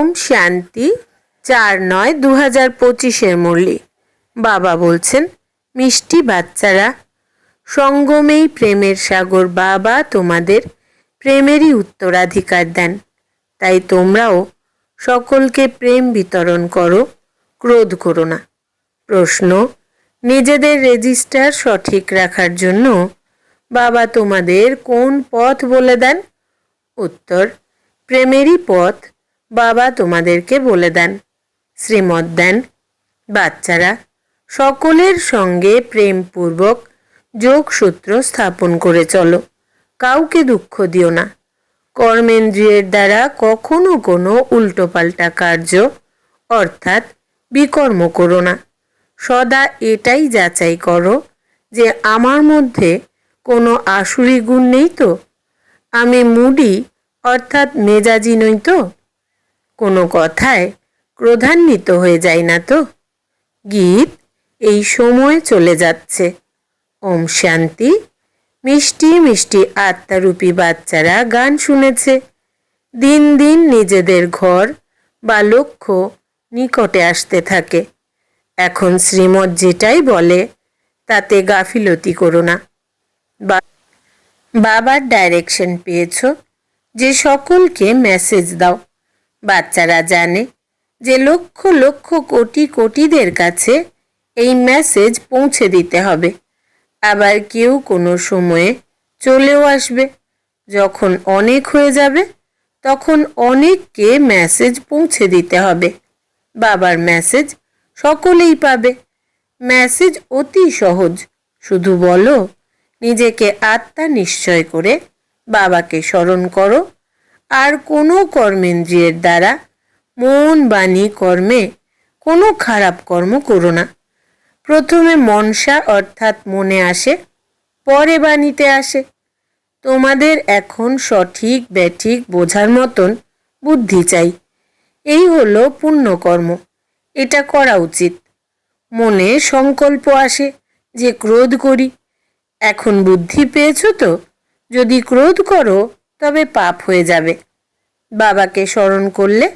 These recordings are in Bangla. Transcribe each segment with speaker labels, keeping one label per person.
Speaker 1: ওম শান্তি, চার নয় দু হাজার পঁচিশের মুরলি। বাবা বলছেন, মিষ্টি বাচ্চারা, সঙ্গমেই প্রেমের সাগর বাবা তোমাদের প্রেমেরই উত্তরাধিকার দেন। তাই তোমরাও সকলকে প্রেম বিতরণ করো, ক্রোধ করো না। প্রশ্ন, নিজেদের রেজিস্টার সঠিক রাখার জন্য বাবা তোমাদের কোন পথ বলে দেন? উত্তর, প্রেমেরই পথ বাবা তোমাদেরকে বলে দেন শ্রীমত দেন, বাচ্চারা, সকলের সঙ্গে প্রেমপূর্বক যোগসূত্র স্থাপন করে চলো, কাউকে দুঃখ দিও না। কর্মেন্দ্রিয়ের দ্বারা কখনো কোনো উল্টোপাল্টা কার্য, অর্থাৎ বিকর্ম করো না। সদা এটাই যাচাই করো যে আমার মধ্যে কোনো আসুরি গুণ নেই তো? আমি মুডি, অর্থাৎ মেজাজি নই তো? কোনো কথায় ক্রোধান্বিত হয়ে যায় না তো? গীত এই সময় চলে যাচ্ছে। ওম শান্তি। মিষ্টি মিষ্টি আত্মারূপী বাচ্চারা গান শুনেছে। দিন দিন নিজেদের ঘর বা লক্ষ্য নিকটে আসতে থাকে। এখন শ্রীমৎ যেটাই বলে, তাতে গাফিলতি করো না। বাবার ডাইরেকশন পেয়েছ। যে সকলকে মেসেজ দাও। বাচ্চারা জানে যে লক্ষ লক্ষ কোটি কোটিদের কাছে এই মেসেজ পৌঁছে দিতে হবে। আবার কেউ কোনো সময়ে চলেও আসবে। যখন অনেক হয়ে যাবে, তখন অনেককে মেসেজ পৌঁছে দিতে হবে। বাবার মেসেজ সকলেই পাবে। মেসেজ অতি সহজ। শুধু বলো, নিজেকে আত্মা নিশ্চয় করে বাবাকে স্মরণ করো আর কোনো কর্মেন্দ্রিয়ের দ্বারা মন বাণী কর্মে কোনো খারাপ কর্ম করো না। প্রথমে মনসা অর্থাৎ মনে আসে, পরে বাণীতে আসে। তোমাদের এখন সঠিক ব্যাঠিক বোঝার মতন বুদ্ধি চাই। এই হলো পুণ্যকর্ম, এটা করা উচিত। মনে সংকল্প আসে যে ক্রোধ করি। এখন বুদ্ধি পেয়েছ তো? যদি ক্রোধ করো, তবে পাপ হয়ে যাবে। বাবাকে স্মরণ করলে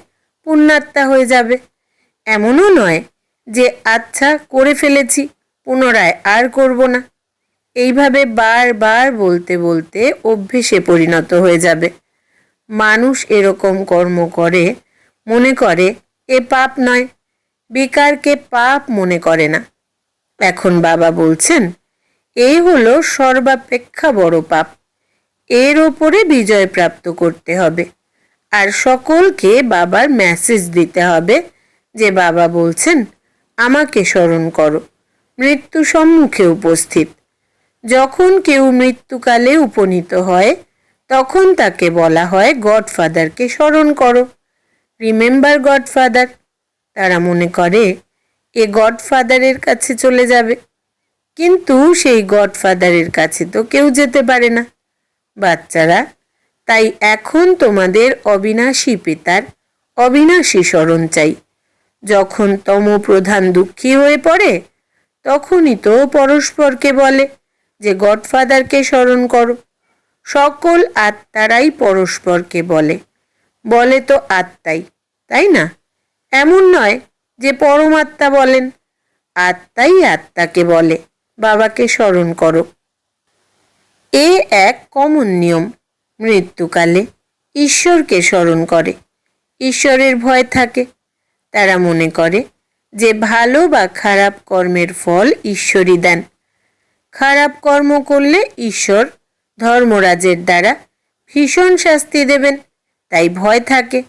Speaker 1: পুণ্যাত্মা হয়ে যাবে। এমনও নয় যে আচ্ছা করে ফেলেছি, পুনরায় আর করব না। এইভাবে বারবার বলতে বলতে অভ্যেসে পরিণত হয়ে যাবে। মানুষ এরকম কর্ম করে, মনে করে, এ পাপ নয়, বেকারকে পাপ মনে করে না। এখন বাবা বলছেন এই হলো সর্বাপেক্ষা বড় পাপ, এর ওপরে বিজয় প্রাপ্ত করতে হবে। আর সকলকে বাবার মেসেজ দিতে হবে, যে বাবা বলছেন, আমাকে স্মরণ করো, মৃত্যু সম্মুখে উপস্থিত। যখন কেউ মৃত্যুকালে উপনীত হয়, তখন তাকে বলা হয় গডফাদারকে স্মরণ করো। রিমেম্বার গডফাদার তারা মনে করে, এ গডফাদারের কাছে চলে যাবে। কিন্তু সেই গডফাদারের কাছে তো কেউ যেতে পারে না। বাচ্চারা তাই এখন তোমাদের অবিনাশী পিতার অবিনাশী স্মরণ চাই। যখন তম প্রধান দুঃখী হয়ে পড়ে, তখনই তো পরস্পরকে বলে যে, গডফাদারকে স্মরণ করো। সকল আত্মারাই পরস্পরকে বলে। বলে তো আত্মাই, তাই না? এমন নয় যে পরমাত্মা বলেন। আত্মাই আত্মাকে বলে, বাবাকে স্মরণ করো। এ এক কমন নিয়ম। মৃত্যুকালে ঈশ্বরকে স্মরণ করে। ঈশ্বরের ভয় থাকে। তারা মনে করে যে ভালো বা খারাপ কর্মের ফল ঈশ্বরই দেন। খারাপ কর্ম করলে ঈশ্বর ধর্মরাজের দ্বারা ভীষণ শাস্তি দেবেন, তাই ভয় থাকে।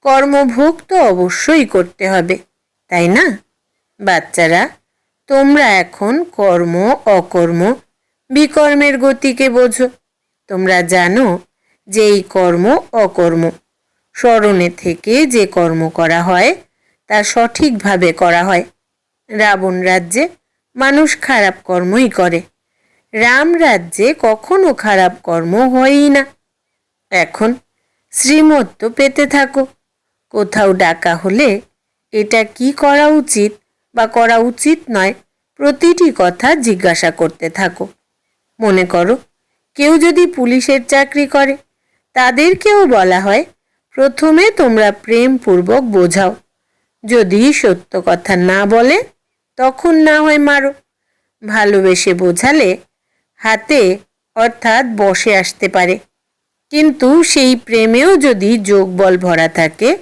Speaker 1: কর্মভোগ তো অবশ্যই করতে হবে, তাই না? বাচ্চারা, তোমরা এখন কর্ম, অকর্ম, বিকর্মের গতিকে বোঝো। তোমরা জানো যে এই কর্ম অকর্ম। স্মরণে থেকে যে কর্ম করা হয়, তা সঠিকভাবে করা হয়। রাবণ রাজ্যে মানুষ খারাপ কর্মই করে। রাম রাজ্যে কখনো খারাপ কর্ম হয়ই না। এখন শ্রীমত্ত পেতে থাকো। কোথাও ডাকা হলে এটা কি করা উচিত বা করা উচিত নয়, প্রতিটি কথা জিজ্ঞাসা করতে থাকো। মনে করো কেউ যদি পুলিশের চাকরি করে, তাদেরকেও বলা হয়, প্রথমে তোমরা প্রেমপূর্বক বোঝাও। যদি সত্য কথা না বলে, তখন না হয় মারো। ভালোবেসে বোঝালে হাতে অর্থাৎ বসে আসতে পারে। কিন্তু সেই প্রেমেও যদি যোগবল ভরা থাকে,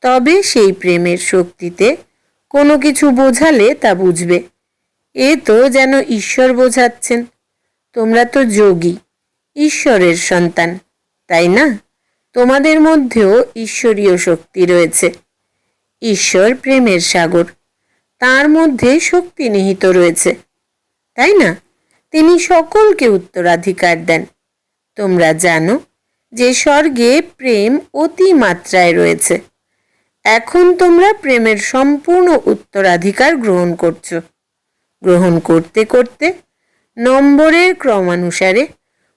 Speaker 1: তবে সেই প্রেমের শক্তিতে কোনো কিছু বোঝালে তা বুঝবে। এ তো যেন ঈশ্বর বোঝাচ্ছেন। তোমরা তো যোগী, ঈশ্বরের সন্তান, তাই না? তোমাদের মধ্যেও ঈশ্বরীয় শক্তি রয়েছে। ঈশ্বর প্রেমের সাগর, তার মধ্যে শক্তি নিহিত রয়েছে। তাই না? তিনি সকলকে উত্তরাধিকার দেন। তোমরা জানো যে স্বর্গে প্রেম অতি মাত্রায় রয়েছে। এখন তোমরা প্রেমের সম্পূর্ণ উত্তরাধিকার গ্রহণ করছ। গ্রহণ করতে করতে নম্বরের ক্রমানুসারে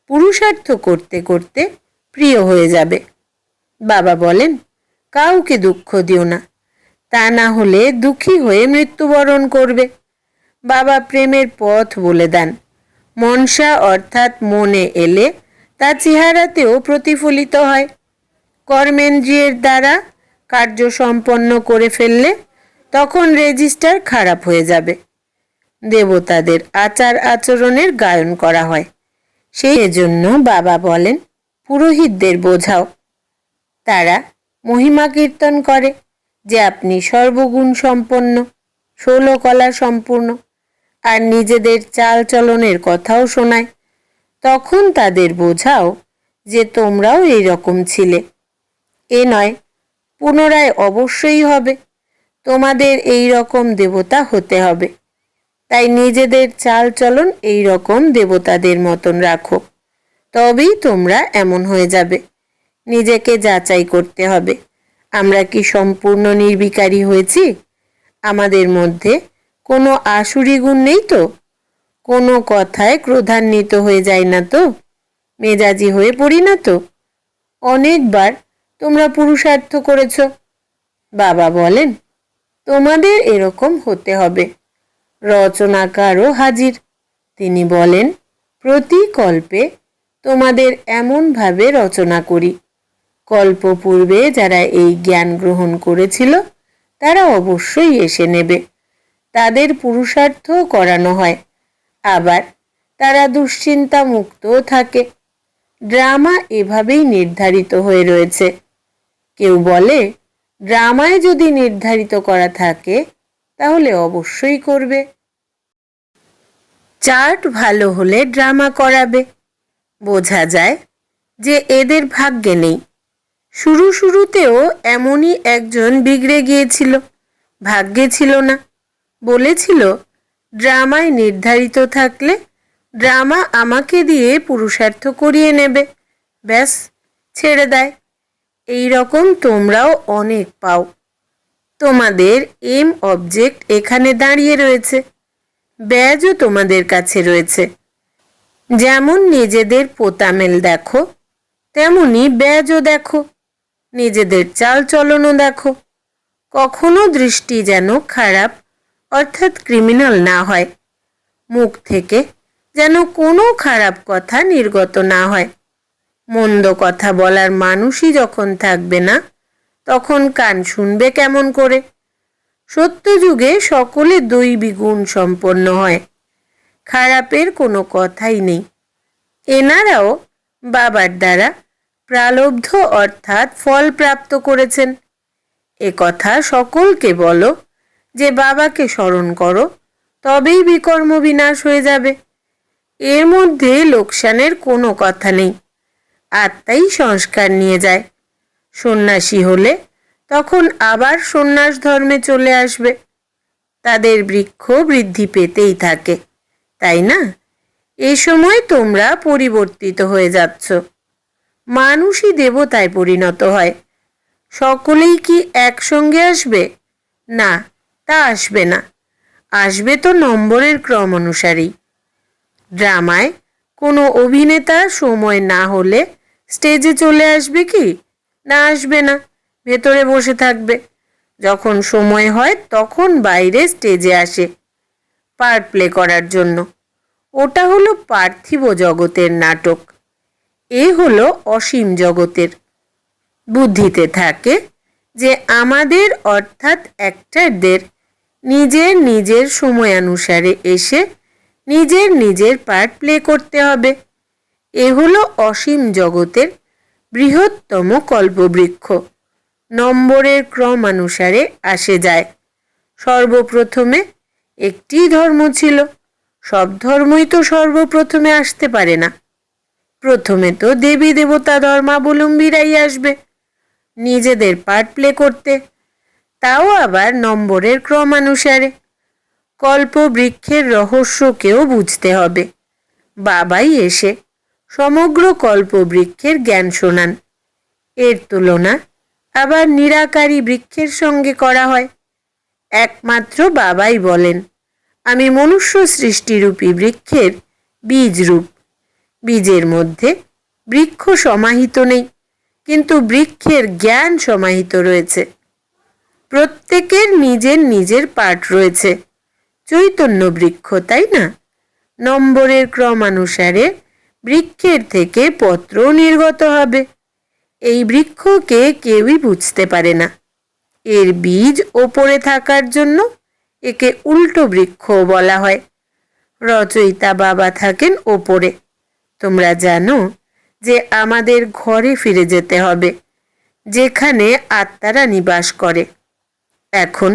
Speaker 1: পুরুষার্থ করতে করতে প্রিয় হয়ে যাবে। বাবা বলেন, কাউকে দুঃখ দিও না। তা না হলে দুঃখী হয়ে মৃত্যুবরণ করবে। বাবা প্রেমের পথ বলে দেন। মনসা অর্থাৎ মনে এলে তা চেহারাতেও প্রতিফলিত হয়। কর্মেন্দ্রিয়ের দ্বারা কার্য সম্পন্ন করে ফেললে তখন রেজিস্টার খারাপ হয়ে যাবে। দেবতাদের আচার আচরণের গায়ন করা হয়। সেই জন্য বাবা বলেন, পুরোহিতদের বোঝাও। তারা মহিমা কীর্তন করে, যে আপনি সর্বগুণ সম্পন্ন, ষোলো কলা সম্পূর্ণ, আর নিজেদের চাল চলনের কথাও শোনায়। তখন তাদের বোঝাও যে তোমরাও এই রকম ছিলে। এ নয়, পুনরায় অবশ্যই হবে। তোমাদের এই রকম দেবতা হতে হবে। তাই নিজেদের চাল চলন এই রকম দেবতাদের মতন রাখো। তবেই তোমরা এমন হয়ে যাবে। নিজেকে যাচাই করতে হবে। আমরা কি সম্পূর্ণ নির্বিকারী হয়েছি? আমাদের মধ্যে কোনো আসুরি গুণ নেই তো? কোনো কথায় ক্রোধান্বিত হয়ে যায় না তো? মেজাজি হয়ে পড়ি না তো? অনেকবার তোমরা পুরুষার্থ করেছ। বাবা বলেন, তোমাদের এরকম হতে হবে। রচনাকারও হাজির। তিনি বলেন প্রতি কল্পে তোমাদের এমনভাবে রচনা করি। কল্প পূর্বে যারা এই জ্ঞান গ্রহণ করেছিল, তারা অবশ্যই এসে নেবে। তাদের পুরুষার্থ করানো হয়। আবার তারা দুশ্চিন্তা মুক্তও থাকে। ড্রামা এভাবেই নির্ধারিত হয়ে রয়েছে। কেউ বলে, ড্রামায় যদি নির্ধারিত করা থাকে, তাহলে অবশ্যই করবে। চার্ট ভালো হলে ড্রামা করাবে। বোঝা যায় যে এদের ভাগ্যে নেই। শুরু শুরুতেও এমনই একজন বিগড়ে গিয়েছিল। ভাগ্যে ছিল না। বলেছিল, ড্রামায় নির্ধারিত থাকলে ড্রামা আমাকে দিয়ে পুরুষার্থ করিয়ে নেবে। ব্যাস, ছেড়ে দেয়। এই রকম তোমরাও অনেক পাও। তোমাদের এম অবজেক্ট এখানে দাঁড়িয়ে রয়েছে। ব্যাজও তোমাদের কাছে রয়েছে। যেমন নিজেদের পোতামেল দেখো, তেমনি ব্যাজও দেখো, নিজেদের চাল চলনও দেখো। কখনো দৃষ্টি যেন খারাপ, অর্থাৎ ক্রিমিনাল না হয়। মুখ থেকে যেন কোনো খারাপ কথা নির্গত না হয়। মন্দ কথা বলার মানুষই যখন থাকবে না, তখন কান শুনবে কেমন করে? সত্যযুগে সকলে দুই বিগুণ সম্পন্ন হয়। খারাপের কোনো কথাই নেই। এনারাও বাবার দ্বারা প্রালব্ধ অর্থাৎ ফল প্রাপ্ত করেছেন। এ কথা সকলকে বলো যে বাবাকে স্মরণ করো, তবেই বিকর্ম বিনাশ হয়ে যাবে। এর মধ্যে লোকসানের কোনো কথা নেই। আত্মাই সংস্কার নিয়ে যায়। সন্ন্যাসী হলে তখন আবার সন্ন্যাস ধর্মে চলে আসবে। তাদের বৃক্ষ বৃদ্ধি পেতেই থাকে, তাই না? এ সময় তোমরা পরিবর্তিত হয়ে যাচ্ছ। মানুষই দেবতায় পরিণত হয়। সকলেই কি একসঙ্গে আসবে? না, তা আসবে না। আসবে তো নম্বরের ক্রম অনুসারেই। ড্রামায় কোনো অভিনেতা সময় না হলে স্টেজে চলে আসবে কি? না আসবে না। ভেতরে বসে থাকবে। যখন সময় হয়, তখন বাইরে স্টেজে আসে পার্ট প্লে করার জন্য। ওটা হলো পার্থিব জগতের নাটক। এ হলো অসীম জগতের। বুদ্ধিতে থাকে যে আমাদের অর্থাৎ অ্যাক্টারদের নিজের নিজের সময়ানুসারে এসে নিজের নিজের পার্ট প্লে করতে হবে। এ হলো অসীম জগতের বৃহত্তম কল্পবৃক্ষ। নম্বরের ক্রমানুসারে আসে যায়। সর্বপ্রথমে একটি ধর্ম ছিল। সব ধর্মই তো সর্বপ্রথমে আসতে পারে না। প্রথমে তো দেবী দেবতা ধর্মাবলম্বীরাই আসবে নিজেদের পার্ট প্লে করতে। তাও আবার নম্বরের ক্রমানুসারে কল্পবৃক্ষের রহস্যকেও বুঝতে হবে। বাবাই এসে সমগ্র কল্পবৃক্ষের জ্ঞান শোনান। এর তুলনা আবার নিরাকারী বৃক্ষের সঙ্গে করা হয়। একমাত্র বাবাই বলেন, আমি মনুষ্য সৃষ্টিরূপী বৃক্ষের বীজ রূপ বীজের মধ্যে বৃক্ষ সমাহিত নেই, কিন্তু বৃক্ষের জ্ঞান সমাহিত রয়েছে। প্রত্যেকের নিজের নিজের পাঠ রয়েছে। চৈতন্য বৃক্ষ, তাই না? নম্বরের ক্রমানুসারে বৃক্ষের থেকে পত্র নির্গত হবে। এই বৃক্ষকে কেউই বুঝতে পারে না। এর বীজ ওপরে থাকার জন্য একে উল্টো বৃক্ষ বলা হয়। রচয়িতা বাবা থাকেন ওপরে। তোমরা জানো যে আমাদের ঘরে ফিরে যেতে হবে, যেখানে আত্মারা নিবাস করে। এখন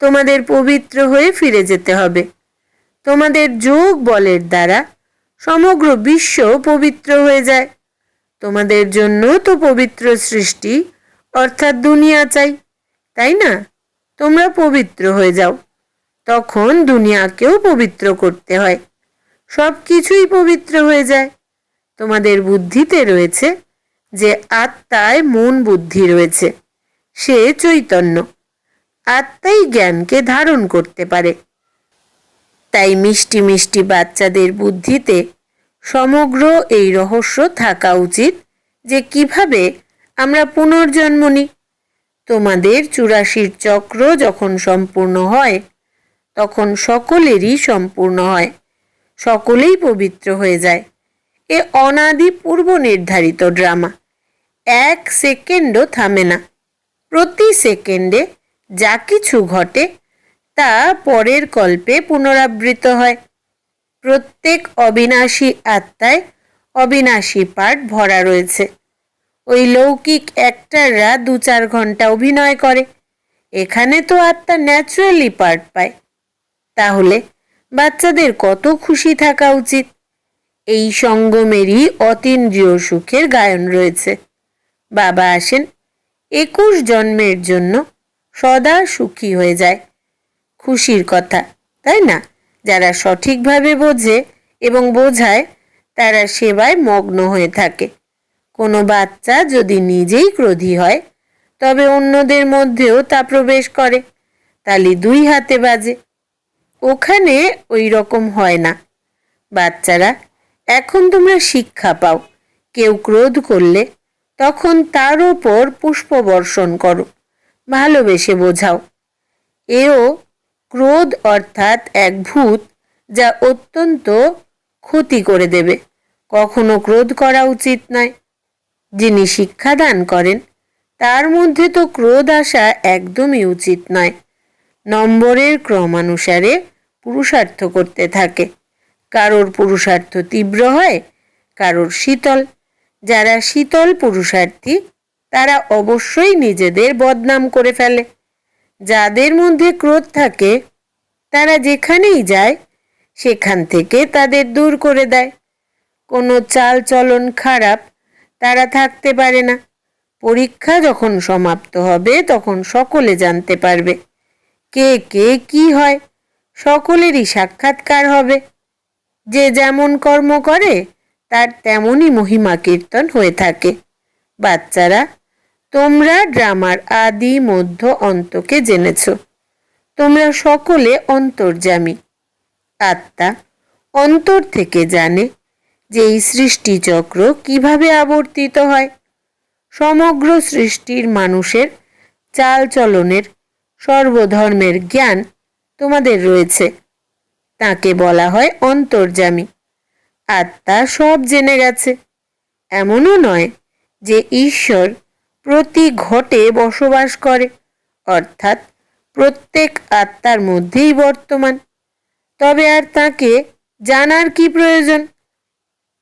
Speaker 1: তোমাদের পবিত্র হয়ে ফিরে যেতে হবে। তোমাদের যোগ বলের দ্বারা সমগ্র বিশ্ব পবিত্র হয়ে যায়। তোমাদের জন্য তো পবিত্র সৃষ্টি, অর্থাৎ দুনিয়া চাই, তাই না? তোমরা পবিত্র হয়ে যাও। তখন দুনিয়াকেও পবিত্র করতে হয়। সব কিছুই পবিত্র হয়ে যায়। তোমাদের বুদ্ধিতে রয়েছে যে আত্মায় মন বুদ্ধি রয়েছে। সে চৈতন্য। আত্মাই জ্ঞানকে ধারণ করতে পারে। তাই মিষ্টি মিষ্টি বাচ্চাদের বুদ্ধিতে সমগ্র এই রহস্য থাকা উচিত যে কীভাবে আমরা পুনর্জন্ম নিই। তোমাদের চুরাশির চক্র যখন সম্পূর্ণ হয়, তখন সকলেরই সম্পূর্ণ হয়, সকলেই পবিত্র হয়ে যায়। এ অনাদি পূর্ব নির্ধারিত ড্রামা। এক সেকেন্ডও থামে না। প্রতি সেকেন্ডে যা কিছু ঘটে, তা পরের কল্পে পুনরাবৃত হয়। প্রত্যেক অবিনাশী আত্মায় অবিনাশী পাঠ ভরা রয়েছে। ওই লৌকিক অ্যাক্টাররা দু চার ঘণ্টা অভিনয় করে। এখানে তো আত্মা ন্যাচুরালি পার্ট পায়। তাহলে বাচ্চাদের কত খুশি থাকা উচিত? এই সঙ্গমেরই অতীন্দ্রিয় সুখের গায়ন রয়েছে। বাবা আসেন, একুশ জন্মের জন্য সদা সুখী হয়ে যায়। খুশির কথা, তাই না? যারা সঠিকভাবে বোঝে এবং বোঝায়, তারা সেবায় মগ্ন হয়ে থাকে। কোনো বাচ্চা যদি নিজেই ক্রোধী হয়, তবে অন্যদের মধ্যেও তা প্রবেশ করে। তালি দুই হাতে বাজে। ওখানে ওই রকম হয় না। বাচ্চারা, এখন তোমরা শিক্ষা পাও। কেউ ক্রোধ করলে, তখন তার ওপর পুষ্প বর্ষণ করো। ভালোবেসে বোঝাও। এও ক্রোধ অর্থাৎ এক ভূত যা অত্যন্ত ক্ষতি করে দেবে। কখনো ক্রোধ করা উচিত নয়। যিনি শিক্ষা দান করেন, তার মধ্যে তো ক্রোধ আসা একদমই উচিত নয়। নম্বরের ক্রমানুসারে পুরুষার্থ করতে থাকে। কারোর পুরুষার্থ তীব্র হয়, কারোর শীতল। যারা শীতল পুরুষার্থী, তারা অবশ্যই নিজেদের বদনাম করে ফেলে। যাদের মধ্যে ক্রোধ থাকে, তারা যেখানেই যায়, সেখান থেকে তাদের দূর করে দেয়। কোনো চাল চলন খারাপ তারা থাকতে পারে না। পরীক্ষা যখন সমাপ্ত হবে, তখন সকলে জানতে পারবে কে কে কি হয়। সকলেরই সাক্ষাৎকার হবে। যে যেমন কর্ম করে, তার তেমনই মহিমা কীর্তন হয়ে থাকে। বাচ্চারা তোমরা ড্রামার আদি মধ্য অন্তকে জেনেছ। তোমরা সকলে অন্তর্জামী আত্মা অন্তর থেকে জানে যে এই সৃষ্টিচক্র কীভাবে আবর্তিত হয়। সমগ্র সৃষ্টির মানুষের চালচলনের সর্বধর্মের জ্ঞান তোমাদের রয়েছে। তাকে বলা হয় অন্তর্জামী আত্মা সব জেনে গেছে। এমনও নয় যে ঈশ্বর প্রতি ঘটে বসবাস করে, অর্থাৎ প্রত্যেক আত্মার মধ্যেই বর্তমান। তবে আর তাকে জানার কি প্রয়োজন?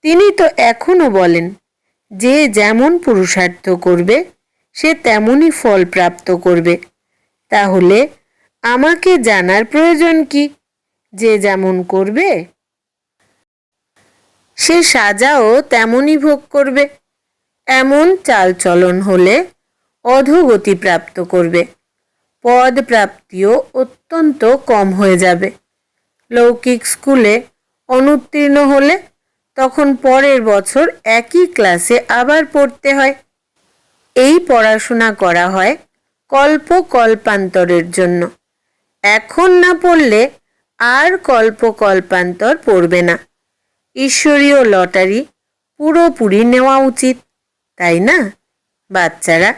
Speaker 1: তিনি তো এখনও বলেন, যে যেমন পুরুষার্থ করবে, সে তেমনই ফল প্রাপ্ত করবে। তাহলে আমাকে জানার প্রয়োজন কি? যে যেমন করবে, সে সাজাও তেমনই ভোগ করবে। এমন চালচলন হলে অধোগতি প্রাপ্ত করবে। পদ প্রাপ্তিও অত্যন্ত কম হয়ে যাবে। লৌকিক স্কুলে অনুত্তীর্ণ হলে তখন পরের বছর একই ক্লাসে আবার পড়তে হয়। এই পড়াশোনা করা হয় কল্প কল্পান্তরের জন্য। এখন না পড়লে আর কল্প কল্পান্তর পড়বে না। ঈশ্বরীয় লটারি পুরোপুরি নেওয়া উচিত। তাই না? বাচ্চারা,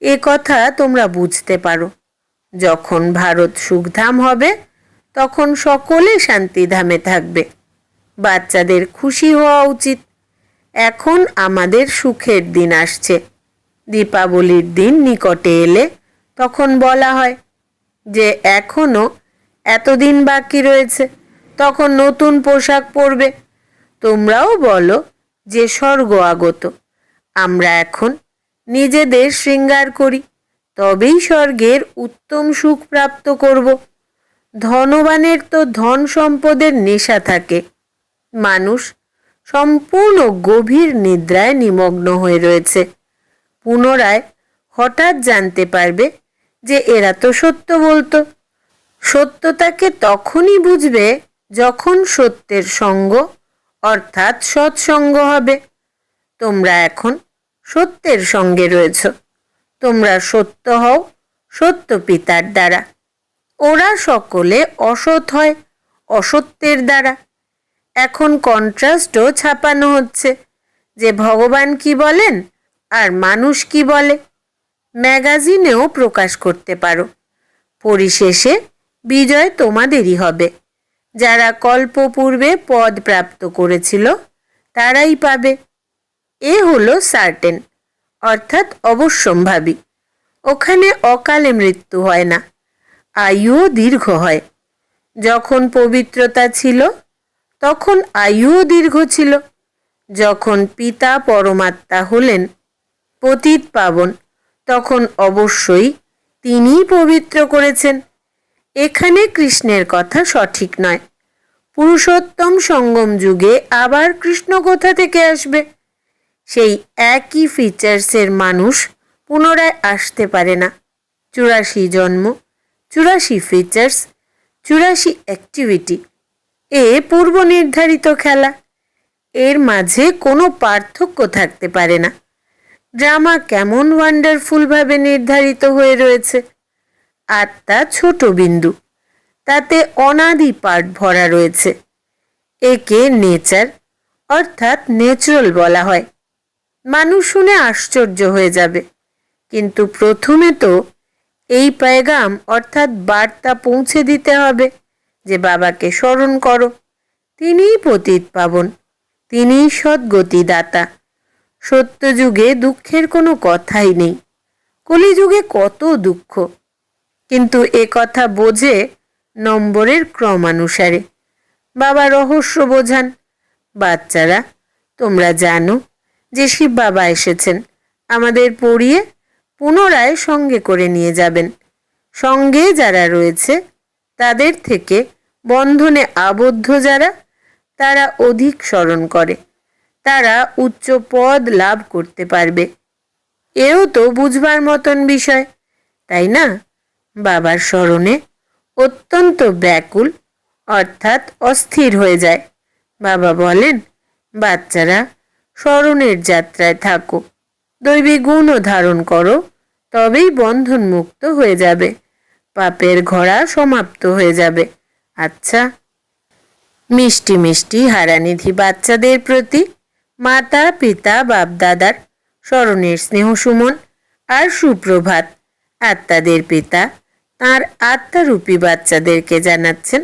Speaker 1: এ কথা তোমরা বুঝতে পারো। যখন ভারত সুখধাম হবে, তখন সকলে শান্তিধামে থাকবে। বাচ্চাদের খুশি হওয়া উচিত। এখন আমাদের সুখের দিন আসছে। দীপাবলির দিন নিকটে এলে তখন বলা হয় যে এখনও এতদিন বাকি রয়েছে, তখন নতুন পোশাক পরবে। তোমরাও বলো যে, স্বর্গ আগত। আমরা এখন নিজেদের শৃঙ্গার করি, তবেই স্বর্গের উত্তম সুখ প্রাপ্ত করব। ধনবানের তো ধন সম্পদের নেশা থাকে। মানুষ সম্পূর্ণ গভীর নিদ্রায় নিমগ্ন হয়ে রয়েছে। পুনরায় হঠাৎ জানতে পারবে যে এরা তো সত্য বলতো। সত্যতাকে তখনই বুঝবে যখন সত্যের সঙ্গ অর্থাৎ সৎসঙ্গ হবে। তোমরা এখন সত্যের সঙ্গে রয়েছ। তোমরা সত্য হও, সত্য পিতার দ্বারা। ওরা সকলে অসৎ হয়, অসত্যের দ্বারা। এখন কন্ট্রাস্টও ছাপানো হচ্ছে যে ভগবান কি বলেন আর মানুষ কি বলে। ম্যাগাজিনেও প্রকাশ করতে পারো। পরিশেষে বিজয় তোমাদেরই হবে। যারা কল্পপূর্বে পদ প্রাপ্ত করেছিল, তারাই পাবে। এ হলো সার্টেন অর্থাৎ অবশ্যম্ভাবী। ওখানে অকালে মৃত্যু হয় না, আয়ুও দীর্ঘ হয়। যখন পবিত্রতা ছিল, তখন আয়ুও দীর্ঘ ছিল। যখন পিতা পরমাত্মা হলেন, পতিত পাবন, তখন অবশ্যই তিনিই পবিত্র করেছেন। এখানে কৃষ্ণের কথা সঠিক নয়। পুরুষোত্তম সঙ্গম যুগে আবার কৃষ্ণ কোথা থেকে আসবে? সেই একই ফিচার্সের মানুষ পুনরায় আসতে পারে না। চুরাশি জন্ম, চুরাশি ফিচার্স চুরাশি অ্যাক্টিভিটি এ পূর্ব নির্ধারিত খেলা। এর মাঝে কোনো পার্থক্য থাকতে পারে না। ড্রামা কেমন ওয়ান্ডারফুলভাবে নির্ধারিত হয়ে রয়েছে। আত্মা ছোট বিন্দু। তাতে অনাদি পার্ট ভরা রয়েছে। একে নেচার অর্থাৎ ন্যাচারাল বলা হয়। মানুষ শুনে আশ্চর্য হয়ে যাবে। কিন্তু প্রথমে তো এই পেগাম অর্থাৎ বার্তা পৌঁছে দিতে হবে যে বাবাকে স্মরণ করো। তিনিই পতিত পাবন, তিনিই সদ্গতি দাতা সত্যযুগে দুঃখের কোনো কথাই নেই। কলিযুগে কত দুঃখ। কিন্তু এ কথা বোঝে নম্বরের ক্রমানুসারে। বাবা রহস্য বোঝান, বাচ্চারা, তোমরা জানো যে শিব বাবা এসেছেন, আমাদের পড়িয়ে পুনরায় সঙ্গে করে নিয়ে যাবেন। সঙ্গে যারা রয়েছে, তাদের থেকে বন্ধনে আবদ্ধ যারা, তারা অধিক স্মরণ করে। তারা উচ্চ পদ লাভ করতে পারবে। এও তো বুঝবার মতন বিষয়, তাই না? বাবার স্মরণে অত্যন্ত ব্যাকুল, অর্থাৎ অস্থির হয়ে যায়। বাবা বলেন, বাচ্চারা স্মরণের যাত্রায় থাকো। দৈবী গুণও ধারণ করো, তবেই বন্ধন মুক্ত হয়ে যাবে। পাপের ঘোড়া সমাপ্ত হয়ে যাবে। আচ্ছা মিষ্টি মিষ্টি হারানিধি বাচ্চাদের প্রতি মাতা, পিতা, বাপদাদার স্মরণের স্নেহ সুমন আর সুপ্রভাত আত্মাদের পিতা তার আত্মারূপী বাচ্চাদেরকে জানাচ্ছেন,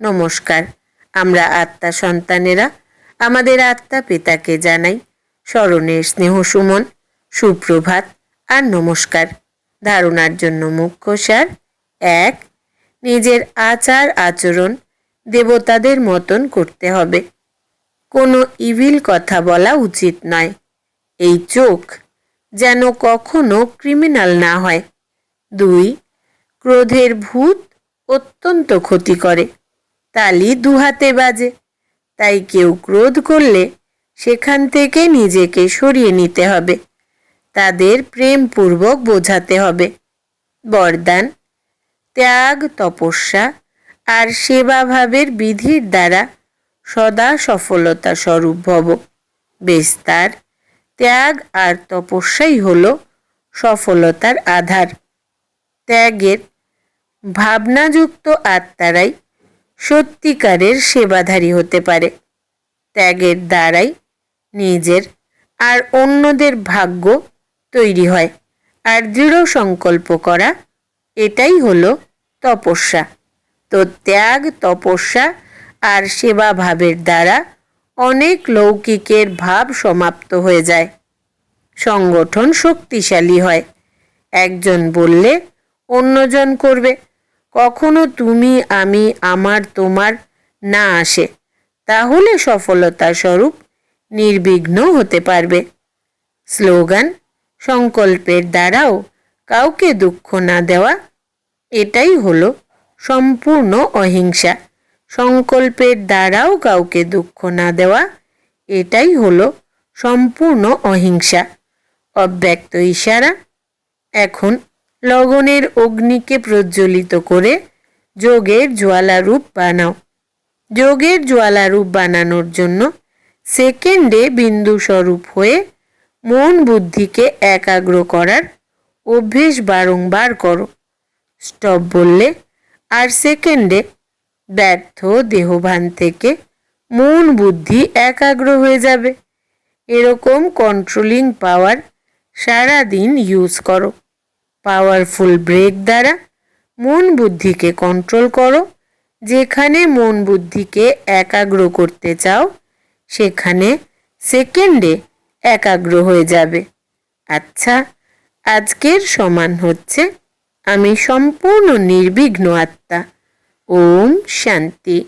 Speaker 1: নমস্কার। আমরা আত্মা সন্তানেরা আমাদের আত্মা পিতাকে জানাই। স্মরণের স্নেহ সুমন, সুপ্রভাত আর নমস্কার। ধারণার জন্য মুখ্য সার এক, নিজের আচার আচরণ দেবতাদের মতন করতে হবে। কোনো ইভিল কথা বলা উচিত নয়। এই চোখ যেন কখনো ক্রিমিনাল না হয়। দুই, ক্রোধের ভূত অত্যন্ত ক্ষতি করে। তালি দুহাতে বাজে। তাই কেউ ক্রোধ করলে সেখান থেকে নিজেকে সরিয়ে নিতে হবে। তাদের প্রেমপূর্বক বোঝাতে হবে। বরদান, ত্যাগ, তপস্যা আর সেবাভাবের বিধির দ্বারা সদা সফলতা স্বরূপ ভব। বেস্তার, ত্যাগ আর তপস্যাই হল সফলতার আধার। ত্যাগের ভাবনাযুক্ত আত্মারাই সত্যিকারের সেবাধারী হতে পারে। ত্যাগের দ্বারাই নিজের আর অন্যদের ভাগ্য তৈরি হয়। আর দৃঢ় সংকল্প করা, এটাই হলো তপস্যা। তো ত্যাগ, তপস্যা আর সেবা ভাবের দ্বারা অনেক লৌকিকের ভাব সমাপ্ত হয়ে যায়। সংগঠন শক্তিশালী হয়। একজন বললে অন্যজন করবে। কখনো তুমি, আমি, আমার, তোমার না আসে, তাহলে সফলতা স্বরূপ নির্বিঘ্ন হতে পারবে। স্লোগান, সংকল্পের দ্বারাও কাউকে দুঃখ না দেওয়া, এটাই হলো সম্পূর্ণ অহিংসা। সংকল্পের দ্বারাও কাউকে দুঃখ না দেওয়া, এটাই হলো সম্পূর্ণ অহিংসা। অব্যক্ত ইশারা, এখন লগনের অগ্নিকে প্রজ্বলিত করে যোগের জ্বালারূপ বানাও। যোগের জ্বালারূপ বানানোর জন্য সেকেন্ডে বিন্দু স্বরূপ হয়ে মন বুদ্ধিকে একাগ্র করার অভ্যেস বারংবার করো। স্টপ বললে, আর সেকেন্ডে ব্যর্থ দেহভান থেকে মন বুদ্ধি একাগ্র হয়ে যাবে। এরকম কন্ট্রোলিং পাওয়ার সারাদিন ইউজ করো। পাওয়ারফুল ব্রেক দ্বারা মন বুদ্ধিকে কন্ট্রোল করো। যেখানে মন বুদ্ধিকে একাগ্র করতে চাও, সেখানে সেকেন্ডে একাগ্র হয়ে যাবে। আচ্ছা আজকের সমান হচ্ছে, আমি সম্পূর্ণ নির্বিঘ্ন আত্মা। ওম শান্তি।